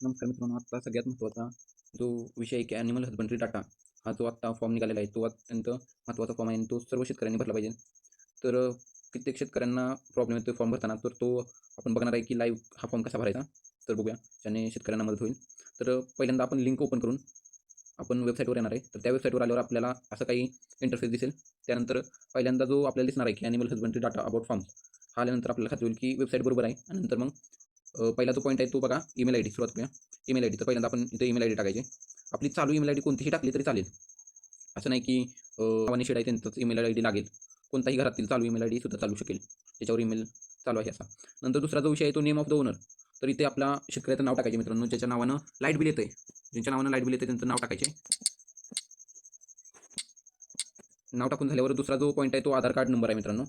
नमस्कार मित्रांनो आत्ता सगळ्यात महत्त्वाचा जो विषय आहे की ॲनिमल हजबंडरी डाटा हा जो आत्ता फॉर्म निघालेला आहे तो अत्यंत महत्त्वाचा फॉर्म आहे आणि तो सर्व शेतकऱ्यांनी भरला पाहिजे. तर कित्येक शेतकऱ्यांना प्रॉब्लेम येतो फॉर्म भरताना तर तो आपण बघणार आहे की लाईव्ह हा फॉर्म कसा भरायचा. तर बघूया ज्याने शेतकऱ्यांना मदत होईल. तर पहिल्यांदा आपण लिंक ओपन करून आपण वेबसाईटवर येणार आहे. तर त्या वेबसाईटवर आल्यावर आपल्याला असं काही इंटरफेस दिसेल. त्यानंतर पहिल्यांदा जो आपल्याला दिसणार आहे की animal husbandry data about form हा आल्यानंतर आपल्याला खात्री होईल की वेबसाईट बरोबर आहे. आणि नंतर मग पहिला जो पॉईंट आहे तो बघा ईमेल आय डी सुरुवात करूया. ईमेल आय डी तर पहिल्यांदा आपण इथे ईमेल आय डी टाकायची. आपली चालू ईमेल आय डी कोणतीही टाकली तरी चालेल. असं नाही की वाणी शेड आहे त्यांचाच ईमेल आय डी लागेल. कोणताही घरातील चालू ईमेल आय डी सुद्धा चालू शकेल. त्याच्यावर ईमेल चालू आहे असा. नंतर दुसरा जो विषय आहे तो नेम ऑफ द ओनर तर इथे आपला शेतकऱ्याचं नाव टाकायचे मित्रांनो ज्याच्या नावानं लाइट बिल येतं ज्यांच्या नावानं लाइट बिल येतं त्यांचं नाव टाकायचे. नाव टाकून झाल्यावर दुसरा जो पॉईंट आहे तो आधार कार्ड नंबर आहे मित्रांनो.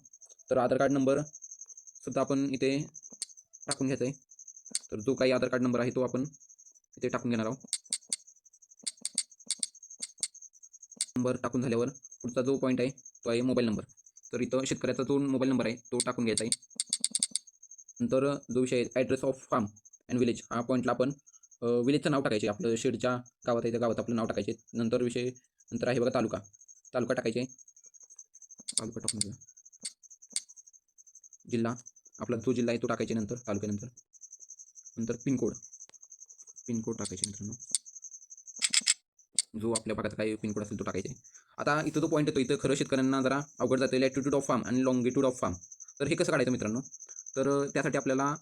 तर आधार कार्ड नंबर सुद्धा आपण इथे टाकून घ्यायचं आहे तर जो काही आधार कार्ड नंबर आहे तो आपण इथे टाकून घेणार आहोत. नंबर टाकून झाल्यावर पुढचा जो पॉईंट आहे तो आहे मोबाईल नंबर तर इथं शेतकऱ्याचा जो मोबाईल नंबर आहे तो टाकून घ्यायचा आहे. नंतर जो विषय आहे address of farm and village हा पॉईंटला आपण विलेजचं नाव टाकायचे. आपलं शेडच्या गावात आहे त्या गावात आपलं नाव टाकायचे. नंतर विषय नंतर आहे बघा तालुका. तालुका टाकायचे. तालुका टाकून घेऊया. जिल्हा. आपला जो जिल्हा आहे तो टाकायचे नंतर तालुक्यानंतर. नंतर पिनकोड पिनकोड टाकायचे मित्रांनो. जो आपल्या भागात काही पिनकोड असेल तो टाकायचे. आता इथं जो पॉईंट येतो इथं खरं शेतकऱ्यांना जरा अवघड जाते लॅटिट्यूड ऑफ फार्म आणि लॉंगिट्यूड ऑफ फार्म तर हे कसं काढायचं मित्रांनो? तर त्यासाठी आपल्याला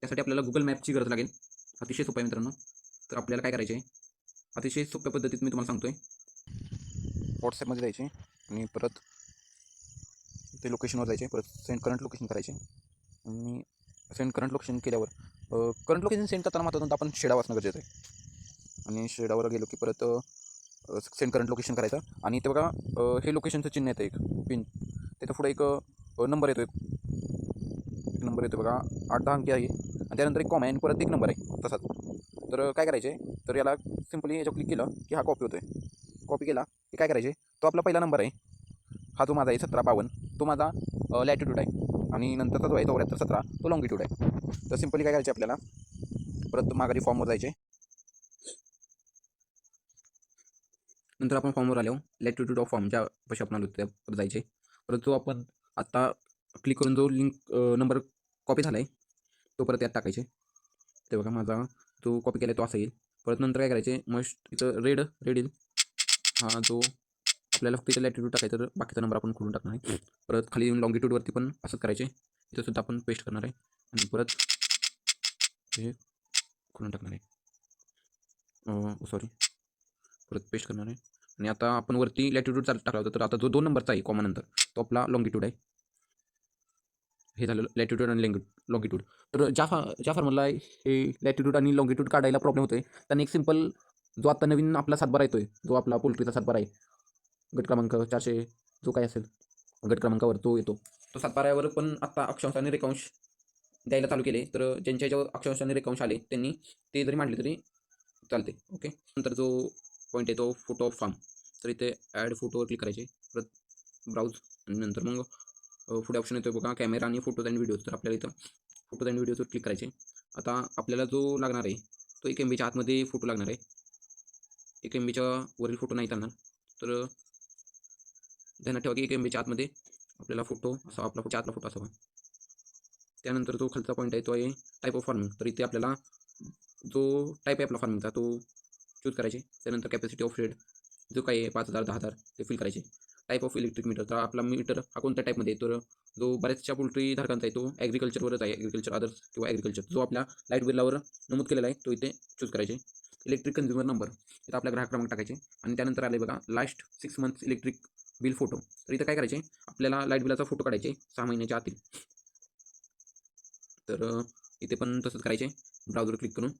त्यासाठी आपल्याला गुगल मॅपची गरज लागेल. अतिशय सोपं आहे मित्रांनो. तर आपल्याला काय करायचे अतिशय सोप्या पद्धतीत मी तुम्हाला सांगतोय. व्हॉट्सॲपमध्ये जायचे आणि परत ते लोकेशनवर जायचे. परत सेंड करंट लोकेशन करायचे. आणि सेंड करंट लोकेशन केल्यावर करंट लोकेशन सेंड करताना मात्र आपण शेडा वाचणं गरजेचं आहे. आणि शेडावर गेलो की परत सेंड करंट लोकेशन करायचं. आणि ते बघा हे लोकेशनचं चिन्ह येतं एक पिन त्याच्या पुढे एक नंबर येतो एक. एक नंबर येतो बघा आठ दहा अंकी आहे. आणि त्यानंतर एक कॉम आहे आणि परत एक नंबर आहे तसाच. तर काय काय करायचे तर याला सिम्पली याच्यावर क्लिक केलं की हा कॉपी होतो आहे कॉपी केला की काय करायचे तो आपला पहिला नंबर आहे. हा जो माझा आहे सतरा बावन्न. तो माझा लॅटिट्यूड आहे. आणि नंतरचा जो आहे चौऱ्याहत्तर सतरा. तो लॉंगिट्यूड आहे. तर सिम्पली काय करायचे आपल्याला? परत माघारी फॉर्मवर जायचे नंतर आपण फॉर्मवर आलो लॅटिट्यूड ऑफ फॉर्म ज्या आपण आलो त्यावर जायचे परत जो आपण आत्ता क्लिक करून जो लिंक नंबर कॉपी झाला आहे तो परत यात टाकायचे. ते बघा माझा जो कॉपी केला आहे तो असा येईल. परत नंतर काय करायचे मस्ट इथं रेड रेड येईल. हा जो आपल्याला फक्त इथं लॅटिट्यूड टाकायचं तर बाकीचा नंबर आपण खोलून टाकणार आहे. परत खाली येऊन लॉंगिट्यूडवरती पण असंच करायचे. इथं सुद्धा आपण पेस्ट करणार आहे. आणि परत हे खोलून टाकणार आहे. सॉरी oh, परत पेस्ट करणार आहे. आणि आता आपण वरती लॅटिट्यूड चालत टाकला होता. तर आता जो दोन नंबरचा आहे कॉमन नंतर तो आपला लॉंगिट्यूड आहे. हे झालं लॅटिट्यूड आणि लेंग लॉंगिट्यूड तर ज्या फा ज्या फॉर्मला हे लॅटिट्यूड आणि लॉंगिट्यूड काढायला प्रॉब्लेम होतो आहे त्यांनी एक सिंपल जो आता नवीन आपला सातबारा आहे जो आपला पोल्ट्रीचा सातबारा आहे गट क्रमांक चारशे जो काय असेल गट क्रमांकावर तो येतो. तो सातबाऱ्यावर पण आत्ता अक्षांश आणि रेखांश द्यायला चालू केले. तर ज्यांच्या याच्यावर अक्षांश आणि रेखांश आले त्यांनी ते जरी मांडले तरी चालते. ओके नंतर जो पॉईंट आहे तो फोटो ऑफ फार्म तर इथे ॲड फोटोवर क्लिक करायचे. परत ब्राउज आणि नंतर मग पुढे ऑप्शन येतो बघा कॅमेरा आणि फोटोज अँड व्हिडिओज तर आपल्याला इथं फोटोज अँड व्हिडिओजवर क्लिक करायचे. आता आपल्याला जो लागणार आहे तो एक एम बीच्या आतमध्ये फोटो लागणार आहे. एक एम बीच्या वरील फोटो नाही चालणार. तर ध्यानात ठेवा की एक एम बीच्या आतमध्ये आपल्याला फोटो असा आपला फोटो आतला फोटो असावा त्यानंतर जो खालचा पॉईंट आहे तो आहे टाईप ऑफ फॉर्मिंग तर इथे आपल्याला जो टाईप आहे आपला फॉर्मिंगचा तो चूज करायचे. त्यानंतर कॅपॅसिटी ऑफ रेड जो काही आहे पाच हजार दहा हजार ते फिल करायचे. टाईप ऑफ इलेक्ट्रिक मीटर तर आपला मीटर हा कोणत्या टाईपमध्ये आहे? तर जो बऱ्याचशा पोल्ट्री धारकांचा आहे तो ॲग्रिकल्चरवरच आहे. ॲग्रिकल्चर अदर्स किंवा ॲग्रिकल्चर जो आपल्या लाइट बिलावर नमूद केलेला आहे तो इथे चूज करायचे. इलेक्ट्रिक कन्झ्युमर नंबर इथं आपला ग्राहक क्रमांक टाकायचे. आणि त्यानंतर आले बघा last six months electric bill photo. तर इथं काय करायचे? आपल्याला लाइट बिलाचा फोटो काढायचे सहा महिन्याच्या आतील. तर इथे पण तसंच करायचे. ब्राउजर क्लिक करून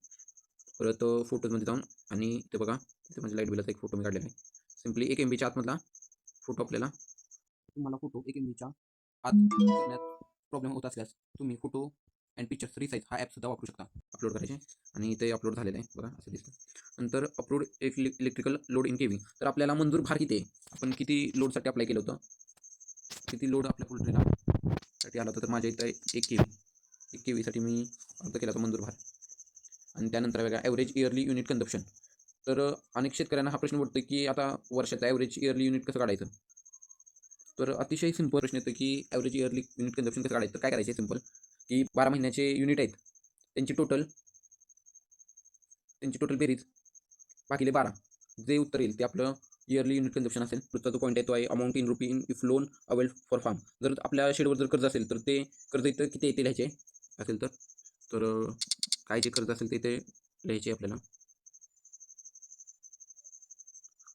परत फोटोजमध्ये जाऊन आणि ते बघा इथे म्हणजे लाइट बिलाचा एक फोटो मी काढलेला आहे. सिम्पली एक एम बीच्या आतमधला फोटो आपल्याला तुम्हाला फोटो एक एम बीच्या आत करण्यात प्रॉब्लेम होत असल्यास तुम्ही photo and picture three size हा ॲपसुद्धा वापरू शकता. अपलोड करायचे. आणि इथे अपलोड झालेलं आहे. बघा असं दिसतं. नंतर अपलोड एक इलेक्ट्रिकल लोड इन केव्ही तर आपल्याला मंजूर भार किती आहे? आपण किती लोडसाठी अप्लाय केलं होतं? किती लोड आपल्या पोल्ट्रीला साठी आला होता? तर माझ्या इथं एक के व्ही एक के व्हीसाठी मी अर्ज केला होता मंजूर भार. आणि त्यानंतर बघा ॲव्हरेज इयरली युनिट कन्झप्शन तर अनेक शेतकऱ्यांना हा प्रश्न पडतो की आता वर्षाचा ॲव्हरेज इयरली युनिट कसं काढायचं? तर अतिशय सिंपल प्रश्न येतो की ॲव्हरेज इयरली युनिट कन्झप्शन कसं काढायचं? काय करायचं सिंपल की बारा महिन्याचे युनिट आहेत. त्यांची टोटल त्यांची टोटल बेरीज बाकीले बारा. जे उत्तर येईल ते आपलं इयरली युनिट कन्झप्शन असेल. पुढचा जो पॉईंट आहे तो आहे amount in rupee in if loan avail for farm जर आपल्या शेडवर जर कर्ज असेल तर ते कर्ज इथं किती येते लिहायचे? असेल तर तर काय जे कर्ज असेल ते इथे लिहायचे आपल्याला.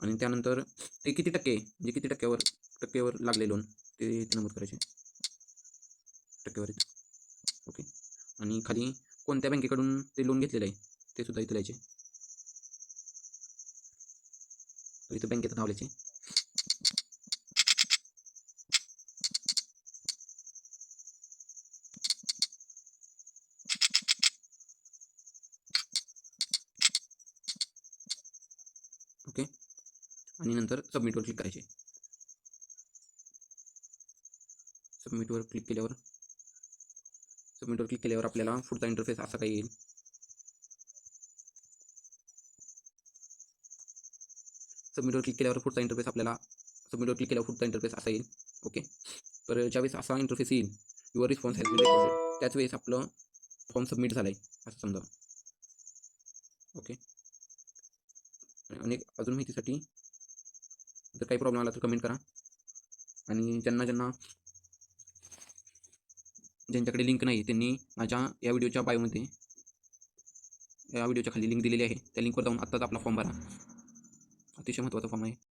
आणि त्यानंतर ते किती टक्के म्हणजे किती टक्क्यावर टक्केवर लागले लोन ते नमूद करायचे. टक्केवारीत ओके. आणि खाली कोणत्या बँकेकडून ते लोन घेतलेलं आहे ते सुद्धा इथे लिहायचे. तर इथं बँकेचं नाव लिहायचे. ओके. आणि नंतर सबमिटवर क्लिक करायचे. सबमिटवर क्लिक केल्यावर सबमिटवर क्लिक केल्यावर आपल्याला पुढचा इंटरफेस असा काही येईल. सबमिटवर क्लिक केल्यावर पुढचा इंटरफेस आपल्याला सबमिटवर क्लिक केल्यावर पुढचा इंटरफेस असा येईल. ओके तर ज्यावेळेस असा इंटरफेस येईल your response has been recorded त्याच वेळेस आपलं फॉर्म सबमिट झाला आहे असं समजा. ओके आणि अजून माहितीसाठी जर काही प्रॉब्लेम आला तर कमेंट करा. आणि ज्यांना ज्यांना ज्यांच्याकडे लिंक नाही त्यांनी माझ्या या व्हिडिओच्या बायोमध्ये या व्हिडिओच्या खाली लिंक दिलेली आहे. त्या लिंकवर जाऊन आत्ताच आपला फॉर्म भरा. अतिशय महत्त्वाचा फॉर्म आहे.